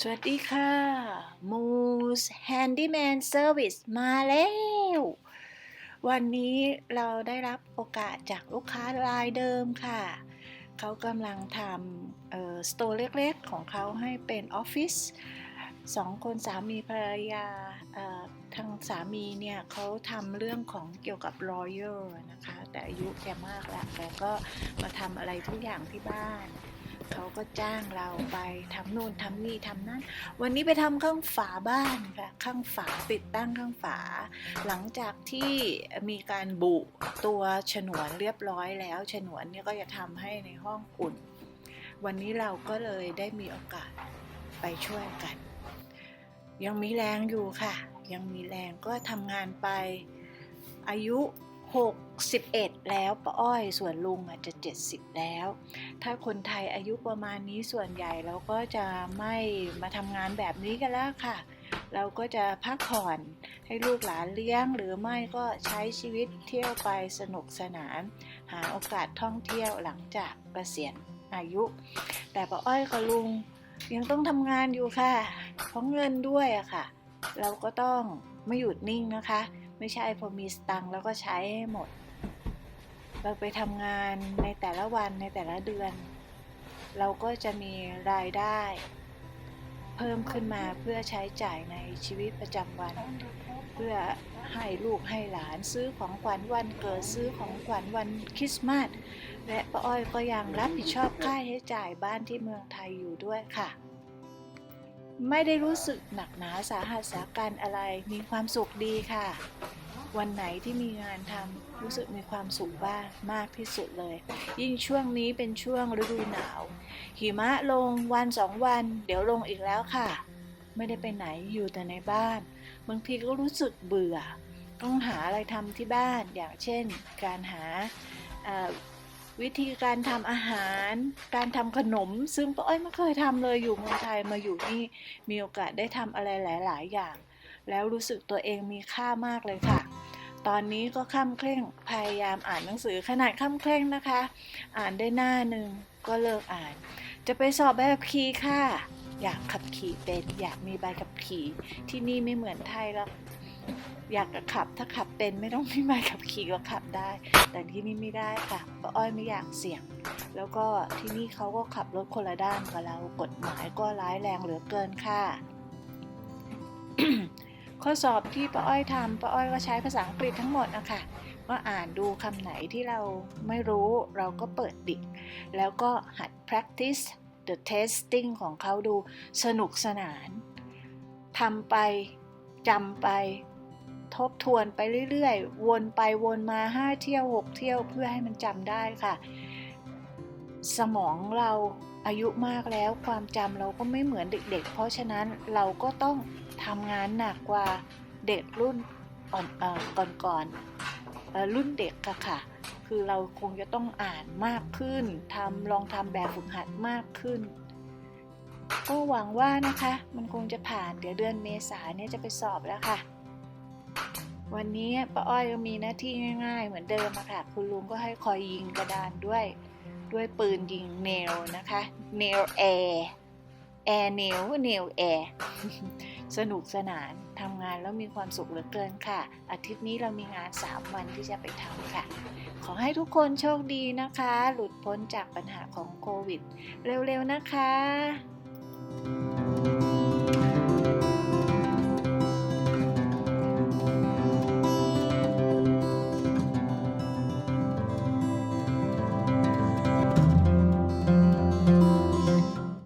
สวัสดีค่ะ Moose Handyman Service มาแล้ว วันนี้เราได้รับโอกาสจากลูกค้ารายเดิมค่ะ เขากำลังทำสโตร์เล็กๆ ของเขาให้เป็นออฟฟิศสองคนสามีภรรยาทางสามีเนี่ยเขาทำเรื่องของเกี่ยวกับ lawyer นะคะ แต่อายุแกมากแล้วแกก็มาทำอะไรทุกอย่างที่บ้าน เขาก็จ้างเราไปทำนู่นทำนี่ทำนั่น วันนี้ไปทำข้างฝาบ้านค่ะ ข้างฝาติดตั้งข้างฝา หลังจากที่มีการบุตัวฉนวนเรียบร้อยแล้ว ฉนวนเนี่ยก็จะทำให้ในห้องอุ่น วันนี้เราก็เลยได้มีโอกาสไปช่วยกัน ยังมีแรงอยู่ค่ะ ยังมีแรงก็ทำงานไปอายุ 61 แล้วป้าอ้อยส่วนลุงอาจจะ 70 แล้ว ถ้าคนไทยอายุประมาณนี้ส่วนใหญ่เราก็จะไม่มาทำงานแบบนี้กันแล้วค่ะ เราก็จะพักผ่อนให้ลูกหลานเลี้ยง หรือไม่ก็ใช้ชีวิตเที่ยวไปสนุกสนาน หาโอกาสท่องเที่ยวหลังจากเกษียณอายุ แต่ป้าอ้อยกับลุงยังต้องทำงานอยู่ค่ะเพราะเงินด้วยอะค่ะ เราก็ต้องไม่หยุดนิ่งนะคะ ไม่ใช่พอมีสตังค์แล้วก็ใช้ให้หมด เราไปทำงานในแต่ละวันในแต่ละเดือน เราก็จะมีรายได้ เพิ่มขึ้นมาเพื่อใช้จ่ายในชีวิตประจำวัน เพื่อให้ลูกให้หลานซื้อของขวัญวันเกิดซื้อของขวัญวันคริสต์มาสและป้าอ้อยก็ยังรับผิดชอบค่าใช้จ่ายบ้านที่เมืองไทยอยู่ด้วยค่ะ ไม่ได้รู้สึกหนักหนาสาหัสสาการอะไร มีความสุขดีค่ะ วันไหนที่มีงานทำรู้สึกมีความสุขบ้างมากที่สุดเลย ยิ่งช่วงนี้เป็นช่วงฤดูหนาว หิมะลงวันสองวัน เดี๋ยวลงอีกแล้วค่ะ ไม่ได้ไปไหนอยู่แต่ในบ้าน บางทีก็รู้สึกเบื่อ ต้องหาอะไรทำที่บ้านอย่างเช่น การหา วิธีการทำอาหาร การทำขนม ซึ่งป้าอ้อยไม่เคยทำเลยอยู่เมืองไทยมาอยู่นี่มีโอกาสได้ทำอะไรหลาย ๆ อย่าง แล้วรู้สึกตัวเองมีค่ามากเลยค่ะ ตอนนี้ก็ข้ามเคร่งพยายามอ่านหนังสือขนาดข้ามเคร่งนะคะ อ่านได้หน้าหนึ่งก็เลิกอ่าน จะไปสอบใบขับขี่ค่ะ อยากขับขี่เป็นอยากมีใบขับขี่ที่นี่ไม่เหมือนไทยแล้ว อยากจะขับ ถ้าขับเป็นไม่ต้องมีใบขับขี่ก็ขับได้ แต่ที่นี่ไม่ได้ค่ะป้าอ้อยไม่อยากเสี่ยง แล้วก็ที่นี่เขาก็ขับรถคนละด้านกับเรากฎหมายก็ร้ายแรงเหลือเกินค่ะ ข้อสอบที่ป้าอ้อยทำป้าอ้อยก็ใช้ภาษาอังกฤษทั้งหมดนะคะก็อ่านดูคำไหนที่เราไม่รู้เราก็เปิดดิกแล้วก็หัด practice the testing ของเขาดูสนุกสนานทำไปจำไป ทบทวนไปเรื่อยๆ วนไปวนมา 5 เที่ยว 6 เที่ยวเพื่อให้มันจำได้ค่ะ สมองเราอายุมากแล้วความจำเราก็ไม่เหมือนเด็กๆเพราะฉะนั้นเราก็ต้องทำงานหนักกว่าเด็กรุ่นก่อนๆรุ่นเด็กอะค่ะ คือเราคงจะต้องอ่านมากขึ้นทำลองทำแบบฝึกหัดมากขึ้น ก็หวังว่านะคะ มันคงจะผ่านเดี๋ยวเดือนเมษาเนี่ยจะไปสอบแล้วค่ะ วันนี้ป้าอ้อยก็มีหน้าที่ง่าย ๆ เหมือนเดิมค่ะ คุณลุงก็ให้คอยยิงกระดานด้วย ด้วยปืนยิงเนลนะคะเนลแอร์แอร์เนลเนลแอร์สนุกสนานทำงานแล้วมีความสุขเหลือเกินค่ะ อาทิตย์นี้เรามีงาน 3 วันที่จะไปทำค่ะ ขอให้ทุกคนโชคดีนะคะ หลุดพ้นจากปัญหาของโควิด เร็วๆนะคะ